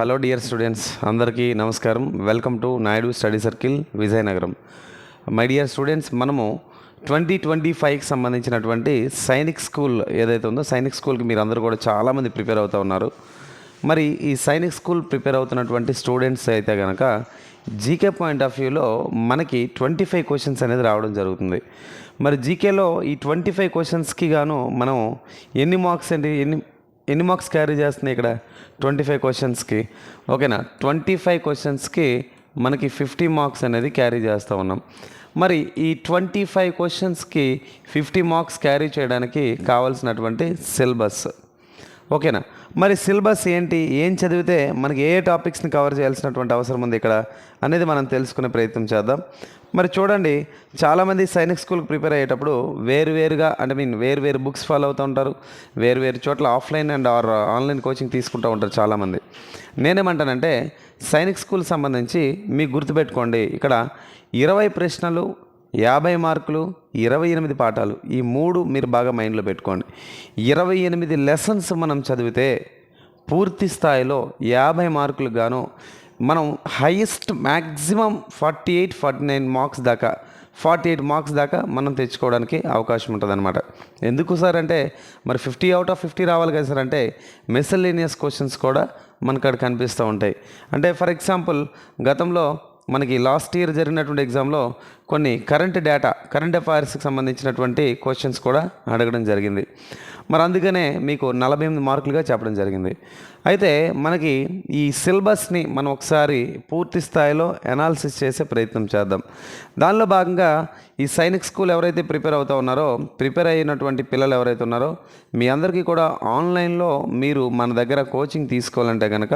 Hello dear students అందరికీ నమస్కారం. Welcome to Naidu study circle Vizianagaram my dear students మనము twenty twenty ఫైవ్కి సంబంధించినటువంటి సైనిక్ స్కూల్ ఏదైతే ఉందో సైనిక్ స్కూల్కి మీరు అందరూ కూడా చాలామంది ప్రిపేర్ అవుతూ ఉన్నారు. మరి ఈ సైనిక్ స్కూల్ ప్రిపేర్ అవుతున్నటువంటి స్టూడెంట్స్ అయితే కనుక జీకే పాయింట్ ఆఫ్ వ్యూలో మనకి ట్వంటీ ఫైవ్ క్వశ్చన్స్ అనేది రావడం జరుగుతుంది. మరి జీకేలో ఈ ట్వంటీ ఫైవ్ క్వశ్చన్స్కి గాను మనం ఎన్ని మార్క్స్ అండి ఎన్ని ఎన్ని మార్క్స్ క్యారీ చేస్తున్నాయి ఇక్కడ? ట్వంటీ ఫైవ్ క్వశ్చన్స్కి ఓకేనా ట్వంటీ ఫైవ్ క్వశ్చన్స్కి మనకి ఫిఫ్టీ మార్క్స్ అనేది క్యారీ చేస్తూ ఉన్నాం. మరి ఈ ట్వంటీ ఫైవ్ క్వశ్చన్స్కి ఫిఫ్టీ మార్క్స్ క్యారీ చేయడానికి కావాల్సినటువంటి సిలబస్ ఓకేనా? మరి సిలబస్ ఏంటి? ఏం చదివితే మనకి ఏ టాపిక్స్ని కవర్ చేయాల్సినటువంటి అవసరం ఉంది ఇక్కడ అనేది మనం తెలుసుకునే ప్రయత్నం చేద్దాం. మరి చూడండి చాలామంది సైనిక్ స్కూల్కి ప్రిపేర్ అయ్యేటప్పుడు వేరు వేరుగా అంటే మీన్ వేరు వేరు బుక్స్ ఫాలో అవుతూ ఉంటారు వేరు వేరు చోట్ల offline and or online coaching తీసుకుంటూ ఉంటారు చాలామంది. నేనేమంటానంటే సైనిక్ స్కూల్ సంబంధించి మీకు గుర్తుపెట్టుకోండి ఇక్కడ ఇరవై ప్రశ్నలు యాభై మార్కులు ఇరవై ఎనిమిది పాఠాలు ఈ మూడు మీరు బాగా మైండ్లో పెట్టుకోండి. ఇరవై ఎనిమిది లెసన్స్ మనం చదివితే పూర్తి స్థాయిలో యాభై మార్కులు గాను మనం highest maximum forty eight forty nine marks దాకా ఫార్టీ ఎయిట్ మార్క్స్ దాకా మనం తెచ్చుకోవడానికి అవకాశం ఉంటుంది అనమాట ఎందుకు సార్ అంటే మరి ఫిఫ్టీ అవుట్ ఆఫ్ ఫిఫ్టీ రావాలి కదా సార్ అంటే మెసలేనియస్ క్వశ్చన్స్ కూడా మనకు అక్కడ కనిపిస్తూ ఉంటాయి. అంటే ఫర్ ఎగ్జాంపుల్ గతంలో మనకి లాస్ట్ ఇయర్ జరిగినటువంటి ఎగ్జామ్లో కొన్ని కరెంట్ డేటా కరెంట్ అఫైర్స్కి సంబంధించినటువంటి క్వశ్చన్స్ కూడా అడగడం జరిగింది. మరి అందుకనే మీకు నలభై ఎనిమిది మార్కులుగా చెప్పడం జరిగింది. అయితే మనకి ఈ సిలబస్ని మనం ఒకసారి పూర్తి స్థాయిలో ఎనాలిసిస్ చేసే ప్రయత్నం చేద్దాం. దానిలో భాగంగా ఈ సైనిక్ స్కూల్ ఎవరైతే ప్రిపేర్ అవుతూ ఉన్నారో ప్రిపేర్ అయినటువంటి పిల్లలు ఎవరైతే ఉన్నారో మీ అందరికీ కూడా ఆన్లైన్లో మీరు మన దగ్గర కోచింగ్ తీసుకోవాలంటే కనుక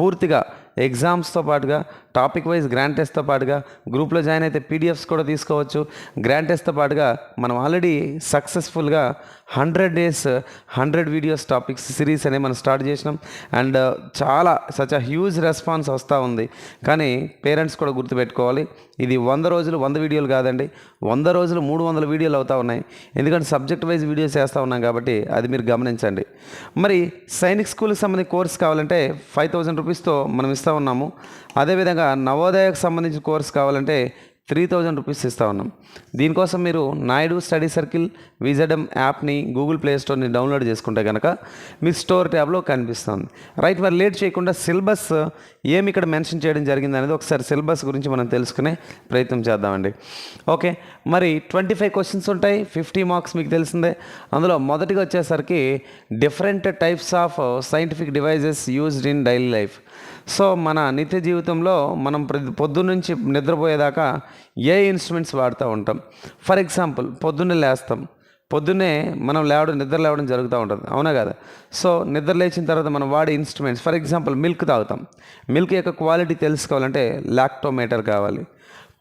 పూర్తిగా ఎగ్జామ్స్తో పాటుగా టాపిక్ వైజ్ గ్రాండ్ టెస్ట్తో పాటుగా గ్రూప్లో జాయిన్ అయితే పీడిఎఫ్స్ కూడా తీసుకోవచ్చు. గ్రాండ్ టెస్ట్తో పాటుగా మనం ఆల్రెడీ సక్సెస్ఫుల్గా hundred days hundred videos topics series అనేవి మనం స్టార్ట్ చేసినాం. అండ్ చాలా సచ్ అ హ్యూజ్ రెస్పాన్స్ వస్తూ ఉంది. కానీ పేరెంట్స్ కూడా గుర్తుపెట్టుకోవాలి. ఇది వంద రోజులు వంద వీడియోలు కాదండి. వంద రోజులు మూడు వందల వీడియోలు అవుతూ ఉన్నాయి. ఎందుకంటే సబ్జెక్ట్ వైజ్ వీడియోస్ చేస్తూ ఉన్నాం కాబట్టి అది మీరు గమనించండి. మరి సైనిక్ స్కూల్కి సంబంధించిన కోర్స్ కావాలంటే ఫైవ్ థౌజండ్ రూపీస్తో మనం ఇస్తూ ఉన్నాము. అదేవిధంగా నవోదయకు సంబంధించిన కోర్స్ కావాలంటే త్రీ థౌజండ్ రూపీస్ ఇస్తూ ఉన్నాం. దీనికోసం మీరు నాయుడు స్టడీ సర్కిల్ విజడమ్ యాప్ని గూగుల్ ప్లే స్టోర్ని డౌన్లోడ్ చేసుకుంటే కనుక మీ స్టోర్ ట్యాబ్లో కనిపిస్తుంది. రైట్ మరి లేట్ చేయకుండా సిలబస్ ఏమి ఇక్కడ మెన్షన్ చేయడం జరిగింది అనేది ఒకసారి సిలబస్ గురించి మనం తెలుసుకునే ప్రయత్నం చేద్దామండి. ఓకే మరి ట్వంటీ ఫైవ్ క్వశ్చన్స్ ఉంటాయి ఫిఫ్టీ మార్క్స్ మీకు తెలిసిందే. అందులో మొదటిగా వచ్చేసరికి different types of scientific devices used in daily life so మన నిత్య జీవితంలో మనం ప్రతి పొద్దున్నుంచి నిద్రపోయేదాకా ఏ ఇన్స్ట్రుమెంట్స్ వాడుతూ ఉంటాం? ఫర్ ఎగ్జాంపుల్ పొద్దున్నే లేస్తాం. పొద్దున్నే మనం లేవడం నిద్ర లేవడం జరుగుతూ ఉంటుంది. అవునా కదా? సో నిద్ర లేచిన తర్వాత మనం వాడే ఇన్స్ట్రుమెంట్స్ ఫర్ ఎగ్జాంపుల్ మిల్క్ తాగుతాం. మిల్క్ యొక్క క్వాలిటీ తెలుసుకోవాలంటే లాక్టోమీటర్ కావాలి.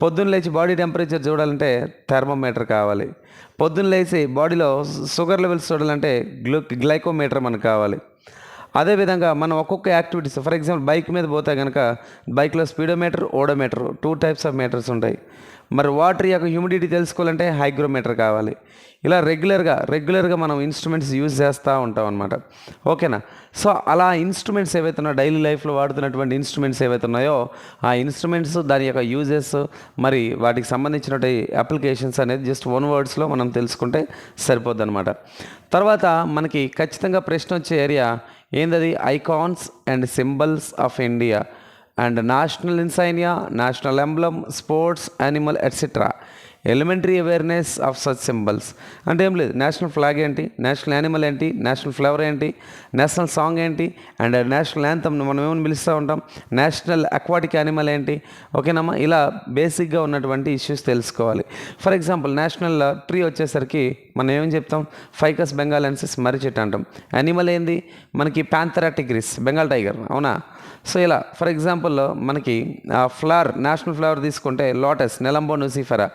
పొద్దున్న లేచి బాడీ టెంపరేచర్ చూడాలంటే థర్మోమీటర్ కావాలి. పొద్దున్న లేచి బాడీలో షుగర్ లెవెల్స్ చూడాలంటే గ్లూ గ్లైకోమీటర్ మనకు కావాలి. అదేవిధంగా మనం ఒక్కొక్క యాక్టివిటీస్ ఫర్ ఎగ్జాంపుల్ బైక్ మీద పోతే కనుక బైక్లో speedometer odometer two types of meters ఉంటాయి. మరి వాటర్ యొక్క హ్యూమిడిటీ తెలుసుకోవాలంటే హైగ్రోమీటర్ కావాలి. ఇలా రెగ్యులర్గా రెగ్యులర్గా మనం ఇన్స్ట్రుమెంట్స్ యూజ్ చేస్తూ ఉంటాం అనమాట ఓకేనా? సో అలా ఇన్స్ట్రుమెంట్స్ ఏవైతే ఉన్నాయో డైలీ లైఫ్లో వాడుతున్నటువంటి ఇన్స్ట్రుమెంట్స్ ఏవైతే ఉన్నాయో ఆ ఇన్స్ట్రుమెంట్స్ దాని యొక్క యూజెస్ మరి వాటికి సంబంధించినటువంటి అప్లికేషన్స్ అనేది జస్ట్ వన్ వర్డ్స్లో మనం తెలుసుకుంటే సరిపోద్ది అనమాట తర్వాత మనకి ఖచ్చితంగా ప్రశ్న వచ్చే ఏరియా ఏందది? Icons and symbols of India and national insignia national emblem sports animal etcetera elementary awareness of such symbols అంటే ఏం లేదు. నేషనల్ ఫ్లాగ్ ఏంటి? నేషనల్ యానిమల్ ఏంటి? నేషనల్ ఫ్లవర్ ఏంటి? నేషనల్ సాంగ్ ఏంటి? అండ్ నేషనల్ యాంతమ్ మనం ఏమని పిలుస్తూ ఉంటాం? నేషనల్ అక్వాటిక్ యానిమల్ ఏంటి? ఓకేనమ్మా ఇలా బేసిక్గా ఉన్నటువంటి ఇష్యూస్ తెలుసుకోవాలి. ఫర్ ఎగ్జాంపుల్ నేషనల్ ట్రీ వచ్చేసరికి మనం ఏం చెప్తాం? ఫైకస్ బెంగాలెన్సిస్ మర్రి చెట్టు అంటాం. యానిమల్ ఏంది? మనకి ప్యాంథరా టిగ్రిస్ బెంగాల్ టైగర్ అవునా? సో ఇలా ఫర్ ఎగ్జాంపుల్ మనకి ఫ్లవర్ నేషనల్ ఫ్లవర్ తీసుకుంటే లోటస్ నెలంబో నుసిఫెరా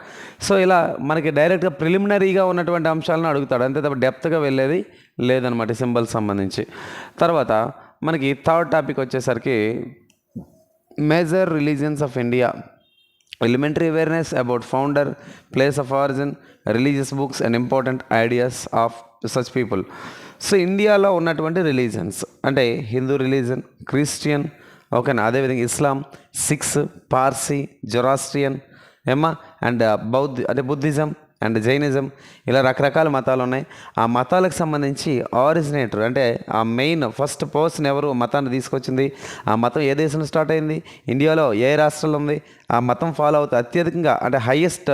సో ఇలా మనకి డైరెక్ట్గా ప్రిలిమినరీగా ఉన్నటువంటి అంశాలను అడుగుతాడు. అంతే తప్ప డెప్త్గా వెళ్ళేది లేదనమాట సింబల్ సంబంధించి. తర్వాత మనకి థర్డ్ టాపిక్ వచ్చేసరికి major religions of India elementary awareness about founder place of origin religious books and important ideas of such people so ఇండియాలో ఉన్నటువంటి రిలీజన్స్ అంటే హిందూ రిలీజన్ క్రిస్టియన్ ఓకేనా అదేవిధంగా ఇస్లాం సిక్స్ పార్సీ జొరాస్ట్రియన్ ఏమా అండ్ బౌద్ధ అంటే బుద్ధిజం అండ్ జైనిజం ఇలా రకరకాల మతాలు ఉన్నాయి. ఆ మతాలకు సంబంధించి ఆరిజినేటర్ అంటే ఆ మెయిన్ ఫస్ట్ పర్సన్ ఎవరు మతాన్ని తీసుకొచ్చింది. ఆ మతం ఏ దేశంలో స్టార్ట్ అయింది? ఇండియాలో ఏ రాష్ట్రంలో ఉంది? ఆ మతం ఫాలో అవుతూ అత్యధికంగా అంటే హయ్యెస్ట్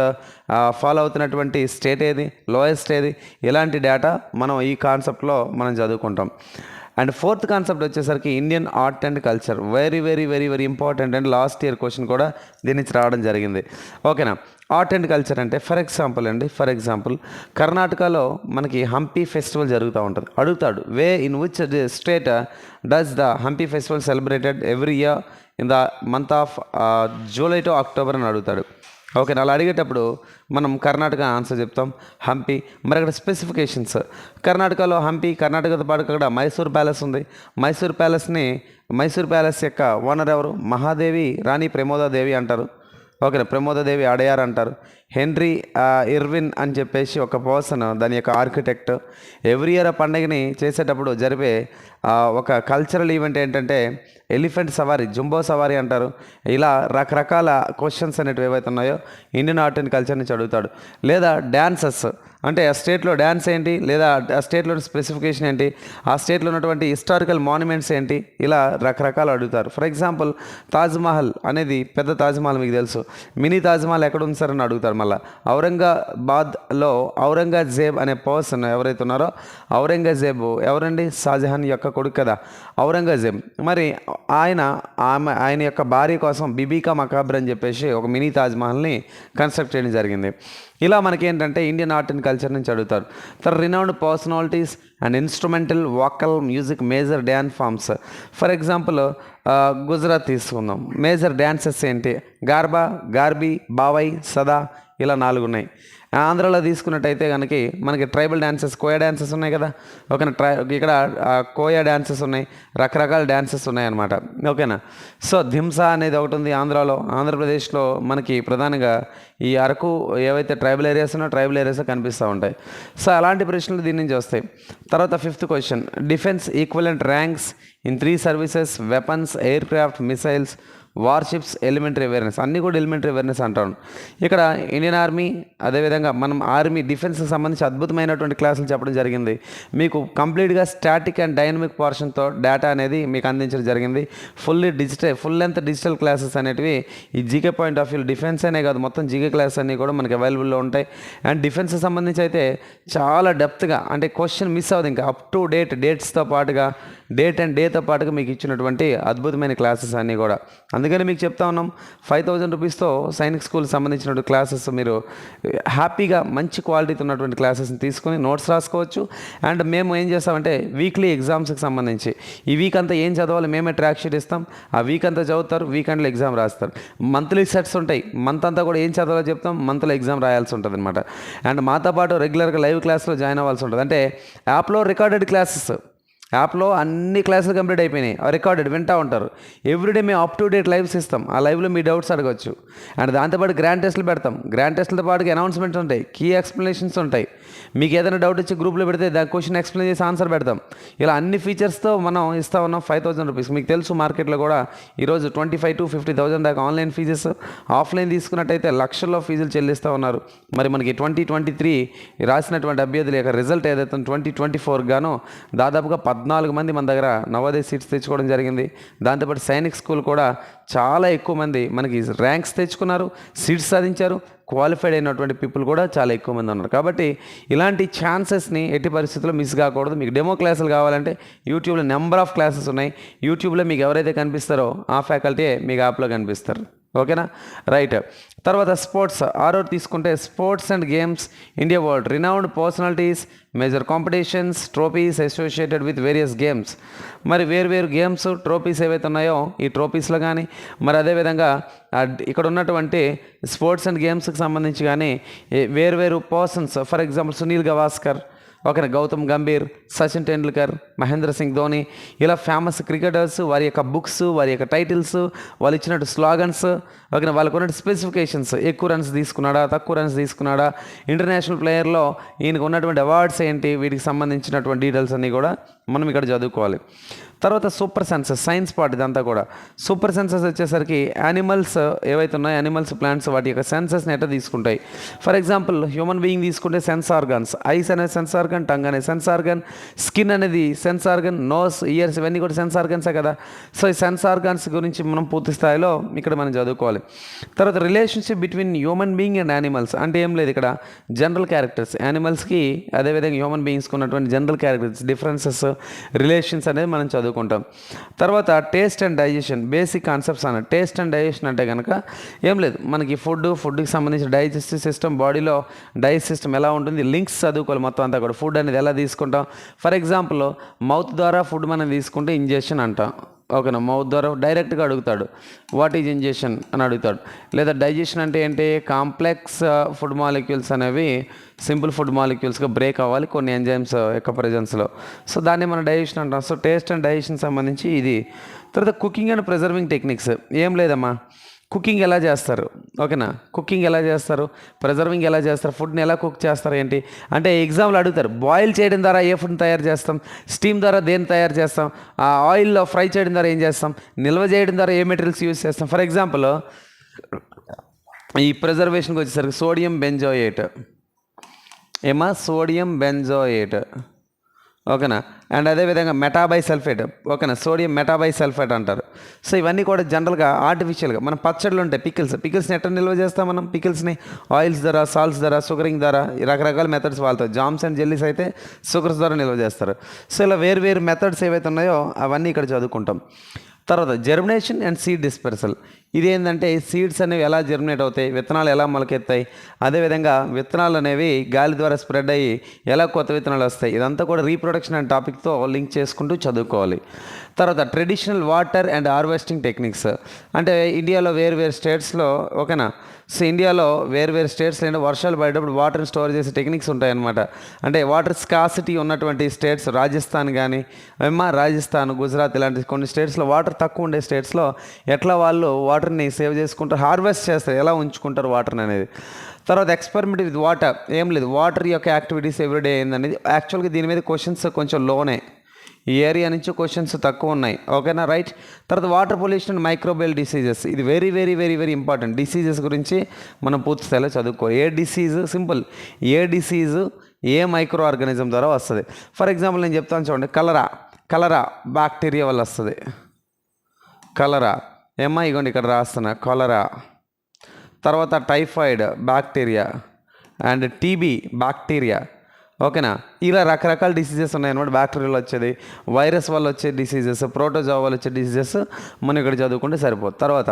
ఫాలో అవుతున్నటువంటి స్టేట్ ఏది? లోయెస్ట్ ఏది? ఇలాంటి డేటా మనం ఈ కాన్సెప్ట్లో మనం చదువుకుంటాం. అండ్ ఫోర్త్ కాన్సెప్ట్ వచ్చేసరికి Indian art and culture. Very very very very important and last year question కూడా దీని నుంచి రావడం జరిగింది. ఓకేనా ఆర్ట్ అండ్ కల్చర్ అంటే ఫర్ ఎగ్జాంపుల్ అండి ఫర్ ఎగ్జాంపుల్ కర్ణాటకలో మనకి హంపీ ఫెస్టివల్ జరుగుతూ ఉంటుంది. అడుగుతాడు way in which state does the Hampi festival celebrated every year in the month of July to October అని అడుగుతాడు. ఓకే అలా అడిగేటప్పుడు మనం కర్ణాటక ఆన్సర్ చెప్తాం. హంపి మరి అక్కడ స్పెసిఫికేషన్స్. కర్ణాటకలో హంపి కర్ణాటకతో పాటు అక్కడ మైసూర్ ప్యాలెస్ ఉంది. మైసూర్ ప్యాలెస్ని మైసూర్ ప్యాలెస్ యొక్క ఓనర్ ఎవరు? మహాదేవి రాణి ప్రమోదాదేవి అంటారు. ఓకేనా ప్రమోదదేవి అడయార్ అంటారు. హెన్రీ ఇర్విన్ అని చెప్పేసి ఒక పర్సన్ దాని యొక్క ఆర్కిటెక్ట్. ఎవ్రీ ఇయర్ ఆ చేసేటప్పుడు జరిపే ఒక కల్చరల్ ఈవెంట్ ఏంటంటే ఎలిఫెంట్ సవారీ జుంబో సవారీ అంటారు. ఇలా రకరకాల క్వశ్చన్స్ అనేటివి ఏవైతే ఉన్నాయో ఇండియన్ ఆర్ట్ అండ్ కల్చర్ నుంచి అడుగుతాడు లేదా డ్యాన్సెస్ అంటే ఆ స్టేట్లో డ్యాన్స్ ఏంటి? లేదా ఆ స్టేట్లో స్పెసిఫికేషన్ ఏంటి? ఆ స్టేట్లో ఉన్నటువంటి హిస్టారికల్ మాన్యుమెంట్స్ ఏంటి? ఇలా రకరకాలు అడుగుతారు. ఫర్ ఎగ్జాంపుల్ తాజ్మహల్ అనేది పెద్ద తాజ్మహల్ మీకు తెలుసు. మినీ తాజ్మహల్ ఎక్కడ ఉంది సార్ అని అడుగుతారు మళ్ళీ. ఔరంగాబాద్లో ఔరంగజేబ్ అనే పర్సన్ ఎవరైతే ఉన్నారో ఔరంగజేబు ఎవరండి? షాజహాన్ యొక్క కొడుకు కదా. ఔరంగజేబ్. మరి ఆయన ఆమె ఆయన యొక్క భార్య కోసం బిబీకా మకాబ్ర అని చెప్పేసి ఒక మినీ తాజ్మహల్ని కన్స్ట్రక్ట్ చేయడం జరిగింది. ఇలా మనకి ఏంటంటే ఇండియన్ ఆర్ట్ అండ్ కల్చర్ నుంచి అడుగుతారు. తర్వాత renowned personalities and instrumental vocal music major dance forms for example Gujarat తీసుకుందాం. మేజర్ డ్యాన్సెస్ ఏంటి? గార్బా గార్బీ బావై సదా ఇలా నాలుగు ఉన్నాయి. ఆంధ్రాలో తీసుకున్నట్టయితే కనుక మనకి ట్రైబల్ డ్యాన్సెస్ కోయా డ్యాన్సెస్ ఉన్నాయి కదా. ఓకేనా? ట్రై ఇక్కడ కోయా డ్యాన్సెస్ ఉన్నాయి. రకరకాల డ్యాన్సెస్ ఉన్నాయి అనమాట ఓకేనా? సో ధింస అనేది ఒకటి ఉంది ఆంధ్రాలో. ఆంధ్రప్రదేశ్లో మనకి ప్రధానంగా ఈ అరకు ఏవైతే ట్రైబల్ ఏరియాస్ ఉన్నాయో ట్రైబల్ ఏరియాస్ కనిపిస్తూ ఉంటాయి. సో అలాంటి ప్రశ్నలు దీని నుంచి వస్తాయి. తర్వాత fifth question. Defence equivalent ranks in three services weapons aircraft missiles warships elementary awareness అన్నీ కూడా ఎలిమెంటరీ అవేర్నెస్ అంటాను ఇక్కడ ఇండియన్ ఆర్మీ అదేవిధంగా మనం ఆర్మీ డిఫెన్స్కి సంబంధించి అద్భుతమైనటువంటి క్లాసులు చెప్పడం జరిగింది. మీకు కంప్లీట్గా స్టాటిక్ అండ్ డైనమిక్ పోర్షన్తో డేటా అనేది మీకు అందించడం జరిగింది. Fully digital full length digital classes అనేటివి ఈ GK point of view defence అనే కాదు మొత్తం జీకే క్లాసెస్ అన్నీ కూడా మనకి అవైలబుల్లో ఉంటాయి. అండ్ డిఫెన్స్కి సంబంధించి అయితే చాలా డెప్త్గా అంటే క్వశ్చన్ మిస్ అవ్వదు ఇంకా అప్ టు డేట్ డేట్స్తో పాటుగా డేట్ అండ్ డేతో పాటుగా మీకు ఇచ్చినటువంటి అద్భుతమైన క్లాసెస్ అన్నీ కూడా. అందుకని మీకు చెప్తా ఉన్నాం ఫైవ్ థౌజండ్ రూపీస్తో సైనిక్ స్కూల్ సంబంధించిన క్లాసెస్ మీరు హ్యాపీగా మంచి క్వాలిటీతో ఉన్నటువంటి క్లాసెస్ని తీసుకొని నోట్స్ రాసుకోవచ్చు. అండ్ మేము ఏం చేస్తామంటే వీక్లీ ఎగ్జామ్స్కి సంబంధించి ఈ వీక్ అంతా ఏం చదవాలి మేమే ట్రాక్ షీట్ ఇస్తాం. ఆ వీక్ అంతా చదువుతారు వీకెండ్లో ఎగ్జామ్ రాస్తారు. మంత్లీ సెట్స్ ఉంటాయి. మంత్ అంతా కూడా ఏం చదవాలో చెప్తాం మంత్లో ఎగ్జామ్ రాయాల్సి ఉంటుంది అనమాట అండ్ మాతో పాటు రెగ్యులర్గా లైవ్ క్లాస్లో జాయిన్ అవ్వాల్సి ఉంటుంది. అంటే యాప్లో రికార్డెడ్ క్లాసెస్. యాప్లో అన్ని క్లాసులు కంప్లీట్ అయిపోయినాయి. రికార్డెడ్ వింటూ ఉంటారు. ఎవ్రీడే మేము అప్ టు డేట్ లైవ్స్ ఇస్తాం. ఆ లైవ్లో మీ డౌట్స్ అడగవచ్చు అండ్ దాంతోపాటు గ్రాండ్ టెస్ట్లు పెడతాం. గ్రాండ్ టెస్ట్లతో పాటు అనౌన్స్మెంట్స్ ఉంటాయి. కీ ఎక్స్ప్లెనేషన్స్ ఉంటాయి. మీకు ఏదైనా డౌట్ వచ్చి గ్రూప్లో పెడితే దాని క్వశ్చన్ ఎక్స్ప్లెయిన్ చేసి ఆన్సర్ పెడతాం. ఇలా అన్ని ఫీచర్స్తో మనం ఇస్తా ఉన్నాం ఫైవ్ థౌసండ్ రూపీస్ మీకు తెలుసు మార్కెట్లో కూడా ఈరోజు twenty five to fifty thousand దాకా ఆన్లైన్ ఫీజెస్ ఆఫ్లైన్ తీసుకున్నట్టయితే లక్షల్లో ఫీజులు చెల్లిస్తూ ఉన్నారు. మరి మనకి ట్వంటీ ట్వంటీ త్రీ రాసినటువంటి అభ్యర్థుల యొక్క రిజల్ట్ ఏదైతే ట్వంటీ ట్వంటీ ఫోర్ గాను దాదాపుగా పద్నాలుగు మంది మన దగ్గర నవోదయ సీట్స్ తెచ్చుకోవడం జరిగింది. దాంతోపాటు సైనిక్ స్కూల్ కూడా చాలా ఎక్కువ మంది మనకి ర్యాంక్స్ తెచ్చుకున్నారు సీట్స్ సాధించారు క్వాలిఫైడ్ అయినటువంటి పీపుల్ కూడా చాలా ఎక్కువ మంది ఉన్నారు. కాబట్టి ఇలాంటి ఛాన్సెస్ని ఎట్టి పరిస్థితుల్లో మిస్ కాకూడదు. మీకు డెమో క్లాసులు కావాలంటే యూట్యూబ్లో నెంబర్ ఆఫ్ క్లాసెస్ ఉన్నాయి. యూట్యూబ్లో మీకు ఎవరైతే కనిపిస్తారో ఆ ఫ్యాకల్టీ మీకు యాప్లో కనిపిస్తారు. ఓకేనా? రైట్. తర్వాత స్పోర్ట్స్ ఆరో తీసుకుంటే sports and games India world renowned personalities major competitions trophies associated with various games మరి వేరు వేరు గేమ్స్ ట్రోఫీస్ ఏవైతే ఉన్నాయో ఈ ట్రోఫీస్లో కానీ మరి అదేవిధంగా ఇక్కడ ఉన్నటువంటి స్పోర్ట్స్ అండ్ గేమ్స్కి సంబంధించి కానీ వేరు వేరు persons for example Sunil Gavaskar ఓకేనా గౌతమ్ గంభీర్ సచిన్ టెండూల్కర్ మహేంద్ర సింగ్ ధోని ఇలా ఫేమస్ క్రికెటర్స్ వారి యొక్క బుక్స్ వారి యొక్క టైటిల్స్ వాళ్ళు ఇచ్చినట్టు స్లోగన్స్ ఓకేనా వాళ్ళకు ఉన్నట్టు స్పెసిఫికేషన్స్ ఎక్కువ రన్స్ తీసుకున్నాడా తక్కువ రన్స్ తీసుకున్నాడా ఇంటర్నేషనల్ ప్లేయర్లో ఈయనకు ఉన్నటువంటి అవార్డ్స్ ఏంటి వీటికి సంబంధించినటువంటి డీటెయిల్స్ అన్నీ కూడా మనం ఇక్కడ చదువుకోవాలి. తర్వాత సూపర్ సెన్సెస్ సైన్స్ పార్ట్ ఇదంతా కూడా. సూపర్ సెన్సెస్ వచ్చేసరికి యానిమల్స్ ఏవైతే ఉన్నాయో యానిమల్స్ ప్లాంట్స్ వాటి యొక్క సెన్సెస్ని ఎట్లా తీసుకుంటాయి? ఫర్ ఎగ్జాంపుల్ హ్యూమన్ బీయింగ్ తీసుకుంటే సెన్స్ ఆర్గాన్స్ ఐస్ అనే సెన్స్ ఆర్గన్ టంగ్ అనే సెన్స్ ఆర్గన్ స్కిన్ అనేది సెన్స్ ఆర్గన్ నోస్ ఇయర్స్ ఇవన్నీ కూడా సెన్స్ ఆర్గన్సే కదా. సో ఈ సెన్స్ ఆర్గాన్స్ గురించి మనం పూర్తి స్థాయిలో ఇక్కడ మనం చదువుకోవాలి. తర్వాత relationship between human being and animals అంటే ఏం లేదు ఇక్కడ. జనరల్ క్యారెక్టర్స్ యానిమల్స్కి అదేవిధంగా హ్యూమన్ బీయింగ్స్కి ఉన్నటువంటి జనరల్ క్యారెక్టర్స్ డిఫరెన్సెస్ రిలేషన్స్ అనేది మనం చదువుకుంటాం. తర్వాత taste and digestion basic concepts అన్న టేస్ట్ అండ్ డైజెషన్ అంటే కనుక ఏం లేదు. మనకి ఫుడ్ ఫుడ్కి సంబంధించిన డైజెస్టివ్ సిస్టమ్ బాడీలో డైజెస్ట్ సిస్టమ్ ఎలా ఉంటుంది లింక్స్ చదువుకోవాలి మొత్తం అంతా కూడా. ఫుడ్ అనేది ఎలా తీసుకుంటాం? ఫర్ ఎగ్జాంపుల్ మౌత్ ద్వారా ఫుడ్ మనం తీసుకుంటే ఇంజెక్షన్ అంటాం. ఓకేనా మౌత్ ద్వారా డైరెక్ట్గా అడుగుతాడు. వాట్ ఈజ్ ఇంజెషన్ అని అడుగుతాడు. లేదా డైజెషన్ అంటే ఏంటి? కాంప్లెక్స్ ఫుడ్ మాలిక్యూల్స్ అనేవి సింపుల్ ఫుడ్ మాలిక్యూల్స్గా బ్రేక్ అవ్వాలి కొన్ని ఎంజైమ్స్ యొక్క ప్రజెన్స్లో. సో దాన్ని మనం డైజెషన్ అంటాం. సో టేస్ట్ అండ్ డైజెషన్ సంబంధించి ఇది. తర్వాత కుకింగ్ అండ్ ప్రిజర్వింగ్ టెక్నిక్స్. ఏం లేదమ్మా. కుకింగ్ ఎలా చేస్తారు? ఓకేనా? కుకింగ్ ఎలా చేస్తారు? ప్రిజర్వింగ్ ఎలా చేస్తారు? ఫుడ్ని ఎలా కుక్ చేస్తారు ఏంటి? అంటే ఎగ్జాంపుల్ అడుగుతారు బాయిల్ చేయడం ద్వారా ఏ ఫుడ్ని తయారు చేస్తాం? స్టీమ్ ద్వారా దేన్ని తయారు చేస్తాం? ఆ ఆయిల్లో ఫ్రై చేయడం ద్వారా ఏం చేస్తాం? నిల్వ చేయడం ద్వారా ఏ మెటీరియల్స్ యూజ్ చేస్తాం? ఫర్ ఎగ్జాంపుల్ ఈ ప్రిజర్వేషన్కి వచ్చేసరికి సోడియం బెంజోయేట్. ఏమా సోడియం బెంజోయేట్. ఓకేనా? అండ్ అదేవిధంగా మెటాబై సల్ఫేట్ ఓకేనా? సోడియం మెటాబై సల్ఫేట్ అంటారు. సో ఇవన్నీ కూడా జనరల్గా ఆర్టిఫిషియల్గా మనం పచ్చళ్ళు ఉంటాయి పికిల్స్. పికిల్స్ని ఎట్లా నిల్వ చేస్తాం మనం? పికిల్స్ని ఆయిల్స్ ధర సాల్ట్స్ ధర షుగరింగ్ ధర రకరకాల మెథడ్స్ వాళ్తారు జామ్స్ అండ్ జెల్లీస్ అయితే షుగర్స్ ద్వారా నిల్వ చేస్తారు. సో ఇలా వేరు వేరు మెథడ్స్ ఏవైతే ఉన్నాయో అవన్నీ ఇక్కడ చదువుకుంటాం. తర్వాత జర్మినేషన్ అండ్ సీడ్ డిస్పెర్సల్ ఇదేంటంటే సీడ్స్ అనేవి ఎలా జర్మినేట్ అవుతాయి విత్తనాలు ఎలా మొలకెత్తాయి అదేవిధంగా విత్తనాలు అనేవి గాలి ద్వారా స్ప్రెడ్ అయ్యి ఎలా కొత్త విత్తనాలు వస్తాయి ఇదంతా కూడా రీప్రొడక్షన్ అనే టాపిక్తో లింక్ చేసుకుంటూ చదువుకోవాలి. తర్వాత traditional water and harvesting techniques అంటే ఇండియాలో వేరు వేరు స్టేట్స్లో ఓకేనా? సో ఇండియాలో వేరు వేరు స్టేట్స్లో ఏంటంటే వర్షాలు పడేటప్పుడు వాటర్ని స్టోర్ చేసే టెక్నిక్స్ ఉంటాయన్నమాట. అంటే వాటర్ స్కాసిటీ ఉన్నటువంటి స్టేట్స్ రాజస్థాన్ కానీ ఏమా రాజస్థాన్ గుజరాత్ ఇలాంటి కొన్ని స్టేట్స్లో వాటర్ తక్కువ ఉండే స్టేట్స్లో ఎట్లా వాళ్ళు వాటర్ని సేవ్ చేసుకుంటారు హార్వెస్ట్ చేస్తారు ఎలా ఉంచుకుంటారు వాటర్ని అనేది. తర్వాత ఎక్స్పెరిమెంట్ విత్ వాటర్ ఏం లేదు. వాటర్ యొక్క యాక్టివిటీస్ ఎవ్రీడే ఏందనేది యాక్చువల్గా దీని మీద క్వశ్చన్స్ కొంచెం లోనే. ఈ ఏరియా నుంచి క్వశ్చన్స్ తక్కువ ఉన్నాయి. ఓకేనా రైట్ తర్వాత water pollution and microbial diseases ఇది very very very very important diseases గురించి మనం పూర్తి స్థాయిలో చదువుకో ఏ డిసీజ్ సింపుల్ ఏ డిసీజు ఏ మైక్రో ఆర్గానిజం ద్వారా వస్తుంది? ఫర్ ఎగ్జాంపుల్ నేను చెప్తాను చూడండి. కలరా కలరా బ్యాక్టీరియా వల్ల వస్తుంది. కలరా ఏమ్మా ఇగోండి ఇక్కడ రాస్తున్నా. కలరా తర్వాత typhoid bacteria and TB bacteria ఓకేనా? ఇలా రకరకాల డిసీజెస్ ఉన్నాయన్నమాట. బ్యాక్టీరియల్ వచ్చేది వైరస్ వల్ల వచ్చే డిసీజెస్ ప్రోటోజా వల్ల వచ్చే డిసీజెస్ మనం ఇక్కడ చదువుకుంటే సరిపోతుంది తర్వాత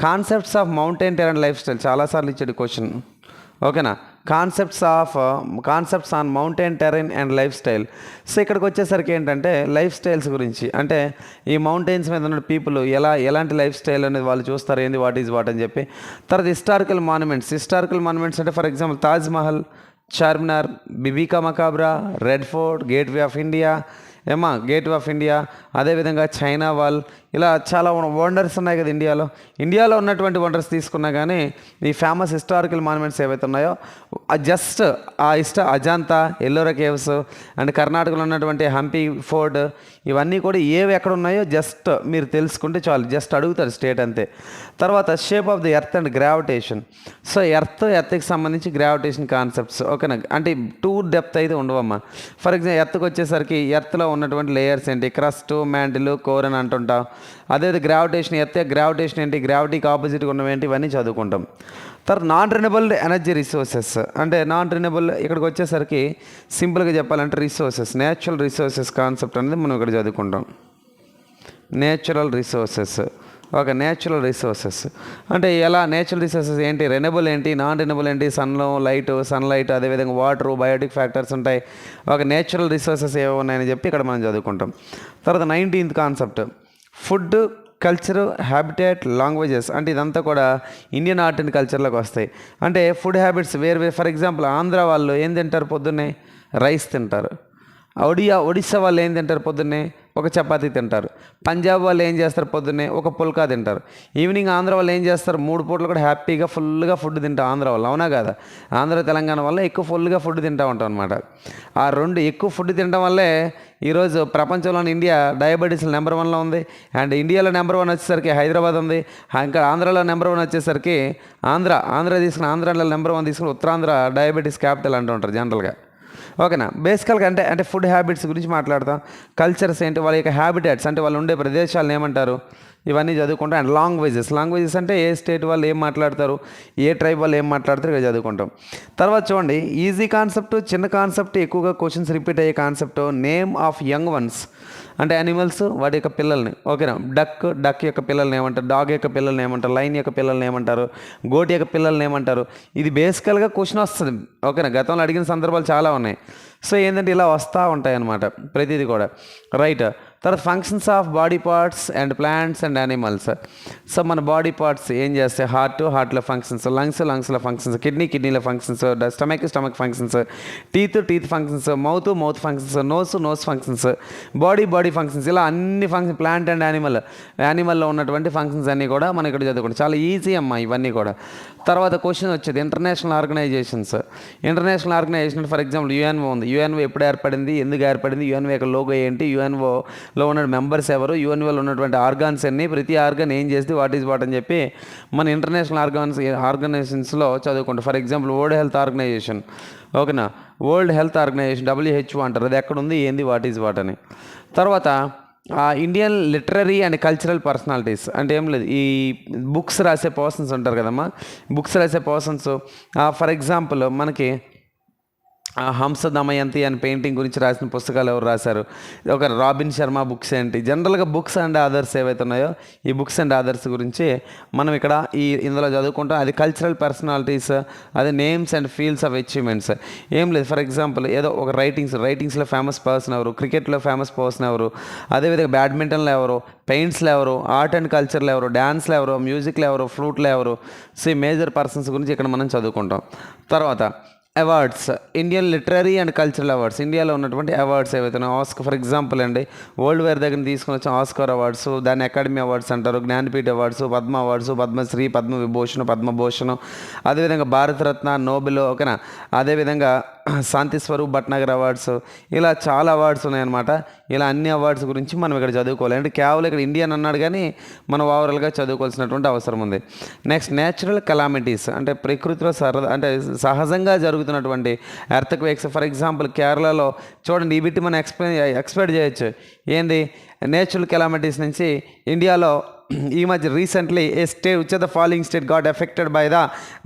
concepts of mountain and lifestyle చాలాసార్లు ఇచ్చాడు క్వశ్చన్ ఓకేనా? Concepts of concepts on mountain terrain and lifestyle so ఇక్కడికి వచ్చేసరికి ఏంటంటే లైఫ్ స్టైల్స్ గురించి. అంటే ఈ మౌంటైన్స్ మీద ఉన్న పీపుల్ ఎలా ఎలాంటి లైఫ్ స్టైల్ అనేది వాళ్ళు చూస్తారు ఏంది వాట్ ఈజ్ వాట్ అని చెప్పి. తర్వాత హిస్టారికల్ మాన్యుమెంట్స్ హిస్టారికల్ మాన్యుమెంట్స్ అంటే for example Taj Mahal Charminar Bibi ka Maqbara Red Fort Gateway of India ఏమా గేట్వే ఆఫ్ ఇండియా అదేవిధంగా చైనా వాల్ ఇలా చాలా వండర్స్ ఉన్నాయి కదా ఇండియాలో. ఇండియాలో ఉన్నటువంటి వండర్స్ తీసుకున్నా కానీ ఈ ఫేమస్ హిస్టారికల్ మాన్యుమెంట్స్ ఏవైతే ఉన్నాయో జస్ట్ ఆ ఇష్ట అజంతా ఎల్లోరా కేవ్స్ అండ్ కర్ణాటకలో ఉన్నటువంటి హంపి ఫోర్ట్ ఇవన్నీ కూడా ఏవి ఎక్కడ ఉన్నాయో జస్ట్ మీరు తెలుసుకుంటే చాలు. జస్ట్ అడుగుతారు స్టేట్ అంతే. తర్వాత shape of the earth and gravitation so earth ఎర్త్కి సంబంధించి గ్రావిటేషన్ కాన్సెప్ట్స్ ఓకేనా? అంటే టూ డెప్త్ అయితే ఉండవమ్మా. ఫర్ ఎగ్జాంపుల్ ఎర్త్కి వచ్చేసరికి ఎర్త్లో ఉన్నటువంటి లేయర్స్ ఏంటి? క్రస్ట్ మ్యాండిల్ కోర్ అని అంటుంటాం. అదే గ్రావిటేషన్ ఎత్తే గ్రావిటేషన్ ఏంటి? గ్రావిటీకి ఆపోజిట్గా ఉన్నవేంటి ఇవన్నీ చదువుకుంటాం. తర్వాత నాన్ రెన్యూబుల్ ఎనర్జీ రిసోర్సెస్ అంటే నాన్ రెన్యూబుల్ ఇక్కడికి వచ్చేసరికి సింపుల్గా చెప్పాలంటే రిసోర్సెస్ నేచురల్ రిసోర్సెస్ కాన్సెప్ట్ అనేది మనం ఇక్కడ చదువుకుంటాం. నేచురల్ రిసోర్సెస్ ఒక నేచురల్ రిసోర్సెస్ అంటే ఎలా? నేచురల్ రిసోర్సెస్ ఏంటి? రెనబుల్ ఏంటి? నాన్ రెనబుల్ ఏంటి? సన్లో లైట్ సన్లైట్ అదేవిధంగా వాటర్ బయోటిక్ ఫ్యాక్టర్స్ ఉంటాయి. ఒక నేచురల్ రిసోర్సెస్ ఏవో ఉన్నాయని చెప్పి ఇక్కడ మనం చదువుకుంటాం. తర్వాత nineteenth concept food culture habitat languages అంటే ఇదంతా కూడా ఇండియన్ ఆర్ట్ అండ్ కల్చర్లోకి వస్తాయి. అంటే ఫుడ్ హ్యాబిట్స్ వేరు వేరు. ఫర్ ఎగ్జాంపుల్ ఆంధ్ర వాళ్ళు ఏం తింటారు పొద్దున్నే? రైస్ తింటారు. ఒడియా ఒడిస్సా వాళ్ళు ఏం తింటారు పొద్దున్నే? ఒక చపాతీ తింటారు. పంజాబ్ వాళ్ళు ఏం చేస్తారు పొద్దున్నే? ఒక పుల్కా తింటారు. ఈవినింగ్ ఆంధ్ర వాళ్ళు ఏం చేస్తారు? మూడు పూటలు కూడా హ్యాపీగా ఫుల్గా ఫుడ్ తింటాం ఆంధ్ర వాళ్ళు. అవునా కదా? ఆంధ్ర తెలంగాణ వల్ల ఎక్కువ ఫుల్గా ఫుడ్ తింటూ ఉంటాం అనమాట ఆ రెండు ఎక్కువ ఫుడ్ తినడం వల్లే ఈరోజు ప్రపంచంలోని ఇండియా డయాబెటీస్ నెంబర్ వన్లో ఉంది. అండ్ ఇండియాలో నెంబర్ వన్ వచ్చేసరికి హైదరాబాద్ ఉంది. ఇంకా ఆంధ్రాలో నెంబర్ వన్ వచ్చేసరికి ఆంధ్ర. ఆంధ్ర తీసుకుని ఆంధ్రాలో నెంబర్ వన్ తీసుకుని ఉత్తరాంధ్ర డయాబెటీస్ క్యాపిటల్ అంటూ ఉంటారు జనరల్గా. ఓకేనా? బేసికల్గా అంటే అంటే ఫుడ్ హ్యాబిట్స్ గురించి మాట్లాడతాం కల్చర్స్ ఏంటి? వాళ్ళ యొక్క హ్యాబిటేట్స్ అంటే వాళ్ళు ఉండే ప్రదేశాలను ఏమంటారు? ఇవన్నీ చదువుకుంటాం. అండ్ లాంగ్వేజెస్ లాంగ్వేజెస్ అంటే ఏ స్టేట్ వాళ్ళు ఏం మాట్లాడతారు? ఏ ట్రైబ్ వాళ్ళు ఏం మాట్లాడతారు? ఇక చదువుకుంటాం. తర్వాత చూడండి. ఈజీ కాన్సెప్ట్ చిన్న కాన్సెప్ట్ ఎక్కువగా క్వశ్చన్స్ రిపీట్ అయ్యే concept name of young ones అంటే యానిమల్స్ వాటి యొక్క పిల్లల్ని. ఓకేనా? డక్ డక్ యొక్క పిల్లల్ని ఏమంటారు? డాగ్ యొక్క పిల్లల్ని ఏమంటారు? లైన్ యొక్క పిల్లల్ని ఏమంటారు? గోటి యొక్క పిల్లల్ని ఏమంటారు? ఇది బేసికల్గా క్వశ్చన్ వస్తుంది. ఓకేనా? గతంలో అడిగిన సందర్భాలు చాలా ఉన్నాయి. సో ఏంటంటే ఇలా వస్తూ ఉంటాయి అన్నమాట ప్రతిదీ కూడా. రైట్ తర్వాత functions of body parts and plants and animals so మన బాడీ పార్ట్స్ ఏం చేస్తాయి హార్ట్ హార్ట్లో ఫంక్షన్స్ లంగ్స్ లంగ్స్లో ఫంక్షన్స్ కిడ్నీ కిడ్నీలో functions stomach stomach functions teeth teeth functions mouth mouth functions nose nose functions body body functions ఇలా అన్ని function plant and animal యానిమల్లో ఉన్నటువంటి ఫంక్షన్స్ అన్నీ కూడా మనం ఇక్కడ చదువుకుంటాం చాలా ఈజీ అమ్మా ఇవన్నీ కూడా. తర్వాత క్వశ్చన్ వచ్చేది international organisations international organisation for example UNO ఉంది. యుఎన్ఓ ఎప్పుడు ఏర్పడింది? ఎందుకు ఏర్పడింది? యుఎన్ఓ యొక్క లోగో ఏంటి? లో ఉన్న మెంబర్స్ ఎవరు? యుఎన్ఓలో ఉన్నటువంటి ఆర్గాన్స్ అన్ని ప్రతి ఆర్గన్ ఏం చేస్తే వాట్ ఈజ్ వాట్ అని చెప్పి మన ఇంటర్నేషనల్ ఆర్గాన్స్ ఆర్గనైజేషన్స్లో చదువుకుంటాం for example world health organisation ఓకేనా? వరల్డ్ హెల్త్ ఆర్గనైజేషన్ డబ్ల్యూహెచ్ఓ అంటారు. అది ఎక్కడ ఉంది ఏంది? వాట్ ఈజ్ వాట్ అని. తర్వాత Indian literary and cultural personalities అంటే ఏం లేదు. ఈ బుక్స్ రాసే పర్సన్స్ ఉంటారు కదమ్మా. బుక్స్ రాసే పర్సన్స్ ఫర్ ఎగ్జాంపుల్ మనకి హంస దమయంతి అని పెయింటింగ్ గురించి రాసిన పుస్తకాలు ఎవరు రాశారు? ఒక రాబిన్ శర్మ బుక్స్ ఏంటి? జనరల్గా బుక్స్ అండ్ ఆదర్స్ ఏవైతే ఉన్నాయో ఈ బుక్స్ అండ్ ఆదర్స్ గురించి మనం ఇక్కడ ఈ ఇందులో చదువుకుంటాం. అది కల్చరల్ పర్సనాలిటీస్ అది names and fields of achievements ఏం లేదు. ఫర్ ఎగ్జాంపుల్ ఏదో ఒక రైటింగ్స్ రైటింగ్స్లో ఫేమస్ పర్సన్ ఎవరు క్రికెట్లో ఫేమస్ పర్సన్ ఎవరు అదేవిధంగా బ్యాడ్మింటన్లో ఎవరు పెయింట్స్లో ఎవరు ఆర్ట్ అండ్ కల్చర్లో ఎవరు డ్యాన్స్లో ఎవరు మ్యూజిక్లో ఎవరు ఫ్లూట్లో ఎవరు సి మేజర్ పర్సన్స్ గురించి ఇక్కడ మనం చదువుకుంటాం. తర్వాత awards Indian literary and cultural awards ఇండియాలో ఉన్నటువంటి అవార్డ్స్ ఏవైతే ఆస్కర్ ఫర్ ఎగ్జాంపుల్ అండి వరల్డ్ వేర్ దగ్గర తీసుకుని వచ్చిన ఆస్కర్ అవార్డ్స్ దాన్ని అకాడమీ అవార్డ్స్ అంటారు జ్ఞానపీఠ అవార్డ్స్ పద్మ అవార్డ్స్ పద్మశ్రీ పద్మ విభూషణ్ పద్మభూషణ్ అదేవిధంగా భారతరత్న నోబెల్ ఓకేనా? అదేవిధంగా శాంతి స్వరూప్ భట్నగర్ అవార్డ్స్ ఇలా చాలా అవార్డ్స్ ఉన్నాయన్నమాట. ఇలా అన్ని అవార్డ్స్ గురించి మనం ఇక్కడ చదువుకోవాలి. అంటే కేవలం ఇక్కడ ఇండియన్ అన్నాడు కానీ మనం ఓవరాల్గా చదువుకోవాల్సినటువంటి అవసరం ఉంది. నెక్స్ట్ నేచురల్ కలామిటీస్ అంటే ప్రకృతిలో సరదా అంటే సహజంగా జరుగుతున్నటువంటి ఎర్త్ క్వేక్స్ ఫర్ ఎగ్జాంపుల్ కేరళలో చూడండి వీటి మనం ఎక్స్ప్లెయిన్ ఎక్స్పెక్ట్ చేయొచ్చు. ఏంది? నేచురల్ కెలామిటీస్ నుంచి ఇండియాలో ఈ మధ్య recently A state which the following state got affected by the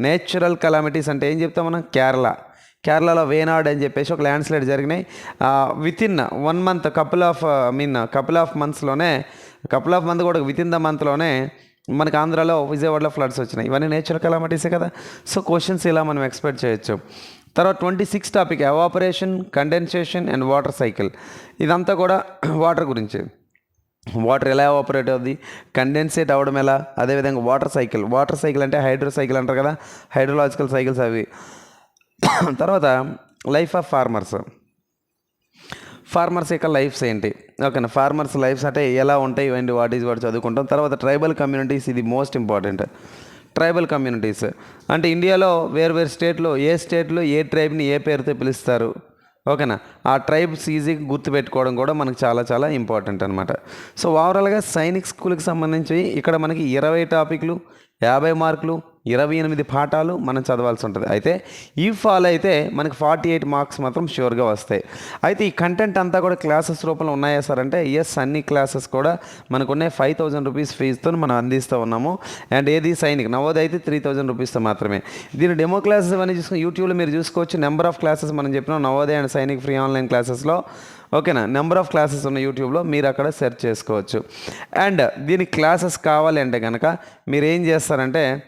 natural calamities అంటే ఏం చెప్తాం మనం? కేరళ. కేరళలో వేనాడ్ అని చెప్పేసి ఒక ల్యాండ్ స్లైడ్ జరిగినాయి within one month couple of I mean couple of మంత్స్లోనే couple of month కూడా విత్ ఇన్ ద మంత్లోనే మనకి ఆంధ్రాలో విజయవాడలో ఫ్లడ్స్ వచ్చినాయి. ఇవన్నీ నేచురల్ కెలామిటీసే కదా? సో క్వశ్చన్స్ ఇలా మనం ఎక్స్పెక్ట్ చేయొచ్చు. తర్వాత twenty six topic evaporation condensation and water cycle ఇదంతా కూడా వాటర్ గురించి. వాటర్ ఎలా ఆపరేట్ అవుద్ది? కండెన్సేట్ అవ్వడం ఎలా? అదేవిధంగా వాటర్ సైకిల్ వాటర్ సైకిల్ అంటే హైడ్రో సైకిల్ అంటారు కదా? హైడ్రోలాజికల్ సైకిల్స్ అవి. తర్వాత లైఫ్ ఆఫ్ ఫార్మర్స్ ఫార్మర్స్ యొక్క లైఫ్స్ ఏంటి? ఓకేనా ఫార్మర్స్ లైఫ్స్ అంటే ఎలా ఉంటాయి? ఇవన్నీ వాట్ ఈజ్ వాటి చదువుకుంటాం. తర్వాత ట్రైబల్ కమ్యూనిటీస్ ఇది మోస్ట్ ఇంపార్టెంట్ ట్రైబల్ కమ్యూనిటీస్ అంటే ఇండియాలో వేరు వేరు స్టేట్లో ఏ స్టేట్లో ఏ ట్రైబ్ని ఏ పేరుతో పిలుస్తారు? ఓకేనా ఆ ట్రైబ్స్ ఈజీగా గుర్తుపెట్టుకోవడం కూడా మనకు చాలా చాలా ఇంపార్టెంట్ అనమాట సో ఓవరాల్గా సైనిక్ స్కూల్కి సంబంధించి ఇక్కడ మనకి ఇరవై టాపిక్లు యాభై మార్కులు ఇరవై ఎనిమిది పాఠాలు మనం చదవాల్సి ఉంటుంది. అయితే ఈ ఫాల్ అయితే మనకి ఫార్టీ ఎయిట్ మార్క్స్ మాత్రం షూర్గా వస్తాయి. అయితే ఈ కంటెంట్ అంతా కూడా క్లాసెస్ రూపంలో ఉన్నాయా సార్? అంటే ఎస్ అన్ని క్లాసెస్ కూడా మనకు ఉన్నాయి ఫైవ్ థౌజండ్ రూపీస్ ఫీజుతో మనం అందిస్తూ ఉన్నాము. అండ్ ఏది సైనిక్? నవోదయ అయితే త్రీ థౌజండ్ రూపీస్తో మాత్రమే. దీని డెమో క్లాసెస్ అవన్నీ చూసుకుని యూట్యూబ్లో మీరు చూసుకోవచ్చు. నెంబర్ ఆఫ్ క్లాసెస్ మనం చెప్పినాం. Navodaya and Sainik free online క్లాసెస్లో. ఓకేనా? నెంబర్ ఆఫ్ క్లాసెస్ ఉన్న యూట్యూబ్లో మీరు అక్కడ సెర్చ్ చేసుకోవచ్చు. అండ్ దీనికి క్లాసెస్ కావాలి అంటే కనుక మీరు ఏం చేస్తారంటే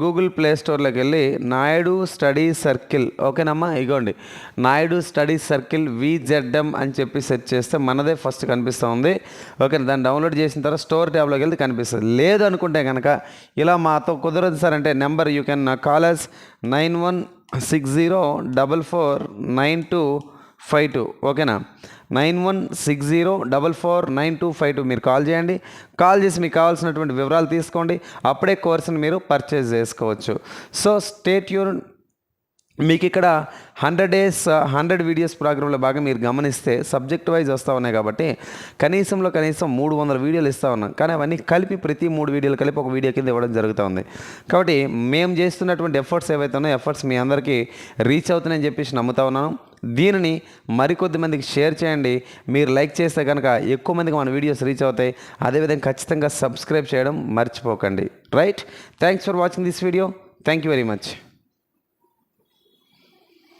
గూగుల్ ప్లే స్టోర్లోకి వెళ్ళి నాయుడు స్టడీ సర్కిల్ ఓకేనమ్మా? ఇగోండి. నాయుడు స్టడీ సర్కిల్ విజెడ్ఎం అని చెప్పి సెర్చ్ చేస్తే మనదే ఫస్ట్ కనిపిస్తూ ఉంది. ఓకే దాన్ని డౌన్లోడ్ చేసిన తర్వాత స్టోర్ ట్యాబ్లోకి వెళ్తే కనిపిస్తుంది. లేదు అనుకుంటే కనుక ఇలా మాతో కుదరదు సార్ అంటే number you can call us nine one six zero double four nine two five two ఓకేనా? Nine one six zero double four nine two five two మీరు కాల్ చేయండి. కాల్ చేసి మీకు కావాల్సినటువంటి వివరాలు తీసుకోండి. అప్పుడే కోర్సుని మీరు పర్చేజ్ చేసుకోవచ్చు. సో స్టేట్ యూర్ మీకు ఇక్కడ హండ్రెడ్ డేస్ హండ్రెడ్ వీడియోస్ ప్రోగ్రాంలో బాగా మీరు గమనిస్తే సబ్జెక్ట్ వైజ్ వస్తూ ఉన్నాయి కాబట్టి కనీసంలో కనీసం మూడు వందల వీడియోలు ఇస్తూ ఉన్నాం. కానీ అవన్నీ కలిపి ప్రతి మూడు వీడియోలు కలిపి ఒక వీడియో కింద ఇవ్వడం జరుగుతూ ఉంది కాబట్టి మేము చేస్తున్నటువంటి ఎఫర్ట్స్ ఏవైతే ఉన్నాయో ఎఫర్ట్స్ మీ అందరికీ రీచ్ అవుతున్నాయని చెప్పేసి నమ్ముతా ఉన్నాను. దీనిని మరికొద్ది మందికి షేర్ చేయండి. మీరు లైక్ చేస్తే కనుక ఎక్కువ మందికి మన వీడియోస్ రీచ్ అవుతాయి. అదేవిధంగా ఖచ్చితంగా సబ్స్క్రైబ్ చేయడం మర్చిపోకండి. Right? Thanks for watching this video. Thank you very much.